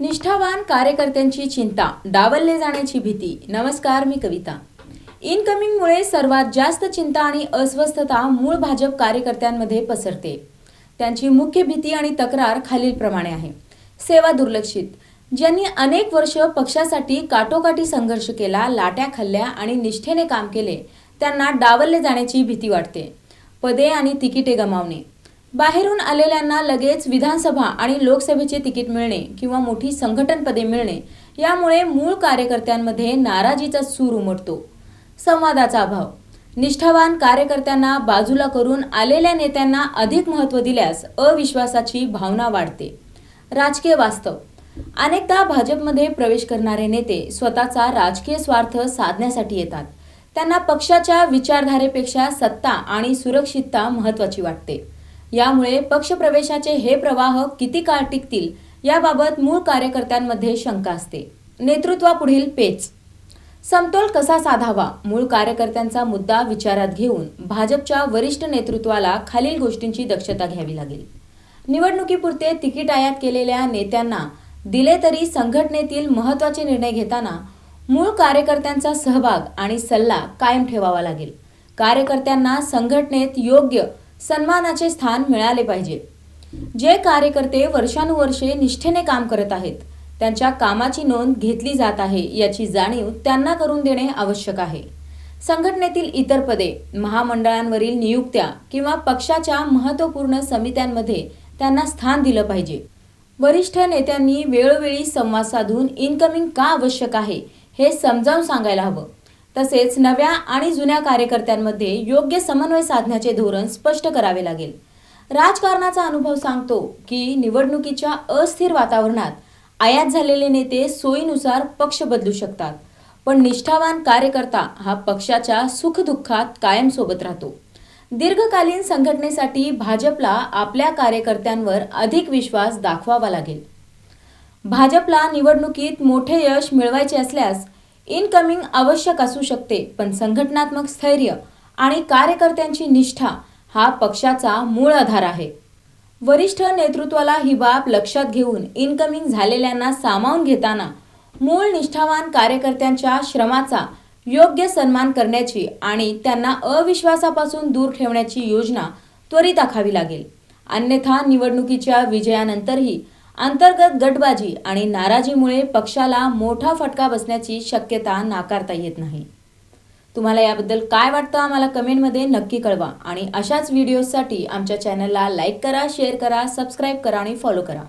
निष्ठावान कार्यकर्त्यांची चिंता डावलले जाण्याची भीती. नमस्कार मी कविता. इनकमिंगमुळे सर्वात जास्त चिंता आणि अस्वस्थता मूळ भाजप कार्यकर्त्यांमध्ये पसरते. त्यांची मुख्य भीती आणि तक्रार खालीलप्रमाणे आहे. सेवा दुर्लक्षित. ज्यांनी अनेक वर्ष पक्षासाठी काटोकाटी संघर्ष केला लाट्या खाल्ल्या आणि निष्ठेने काम केले त्यांना डावलले जाण्याची भीती वाटते. पदे आणि तिकिटे गमावणे. बाहेरून आलेल्यांना लगेच विधानसभा आणि लोकसभेचे तिकीट मिळणे किंवा मोठी संघटन पदे मिळणे यामुळे मूळ कार्यकर्त्यांमध्ये नाराजीचा सूर उमटतो. संवादाचा अभाव. निष्ठावान कार्यकर्त्यांना बाजूला करून आलेल्या नेत्यांना अधिक महत्त्व दिल्यास अविश्वासाची भावना वाढते. राजकीय वास्तव. अनेकदा भाजपमध्ये प्रवेश करणारे नेते स्वतःचा राजकीय स्वार्थ साधण्यासाठी येतात. त्यांना पक्षाच्या विचारधारेपेक्षा सत्ता आणि सुरक्षितता महत्त्वाची वाटते. यामुळे पक्षप्रवेशाचे हे प्रवाह किती काळ टिकतील याबाबत मूळ कार्यकर्त्यांमध्ये शंका असते. नेतृत्वापुढील पेच. समतोल कसा साधावा? मूळ कार्यकर्त्यांचा मुद्दा विचारात घेऊन भाजपच्या वरिष्ठ नेतृत्वाला खालील गोष्टींची दक्षता घ्यावी लागेल. निवडणुकीपुरते तिकीट आयात केलेल्या नेत्यांना दिले तरी संघटनेतील महत्त्वाचे निर्णय घेताना मूळ कार्यकर्त्यांचा सहभाग आणि सल्ला कायम ठेवावा लागेल. कार्यकर्त्यांना संघटनेत योग्य सन्मानाचे स्थान मिळाले पाहिजे. जे कार्यकर्ते वर्षानुवर्षे निष्ठेने काम करत आहेत त्यांच्या कामाची नोंद घेतली जात आहे याची जाणीव त्यांना करून देणे आवश्यक आहे. संघटनेतील इतर पदे महामंडळांवरील नियुक्त्या किंवा पक्षाच्या महत्त्वपूर्ण समित्यांमध्ये त्यांना स्थान दिलं पाहिजे. वरिष्ठ नेत्यांनी वेळोवेळी संवाद साधून इनकमिंग का आवश्यक आहे हे समजावून सांगायला हवं. तसेच नव्या आणि जुन्या कार्यकर्त्यांमध्ये योग्य समन्वय साधण्याचे धोरण स्पष्ट करावे लागेल. राजकारणाचा अनुभव सांगतो की निवडणुकीच्या अस्थिर वातावरणात आयात झालेले नेते सोयीनुसार पक्ष बदलू शकतात. पण निष्ठावान कार्यकर्ता हा पक्षाच्या सुखदुःखात कायम सोबत राहतो. दीर्घकालीन संघटनेसाठी भाजपला आपल्या कार्यकर्त्यांवर अधिक विश्वास दाखवावा लागेल. भाजपला निवडणुकीत मोठे यश मिळवायचे असल्यास इनकमिंग आवश्यक असू शकते पण संघटनात्मक स्थैर्य आणि कार्यकर्त्यांची निष्ठा हा पक्षाचा मूळ आधार आहे. वरिष्ठ नेतृत्वाला ही बाब लक्षात घेऊन इनकमिंग झालेल्यांना सामावून घेताना मूळ निष्ठावान कार्यकर्त्यांच्या श्रमाचा योग्य सन्मान करण्याची आणि त्यांना अविश्वासापासून दूर ठेवण्याची योजना त्वरित आखावी लागेल. अन्यथा निवडणुकीच्या विजयानंतरही अंतर्गत गटबाजी आणि नाराजीमुळे पक्षाला मोठा फटका बसण्याची शक्यता नाकारता येत नाही. तुम्हाला याबद्दल काय वाटतं आम्हाला कमेंटमध्ये नक्की कळवा आणि अशाच व्हिडिओसाठी आमच्या चॅनलला लाईक करा शेअर करा सबस्क्राईब करा आणि फॉलो करा.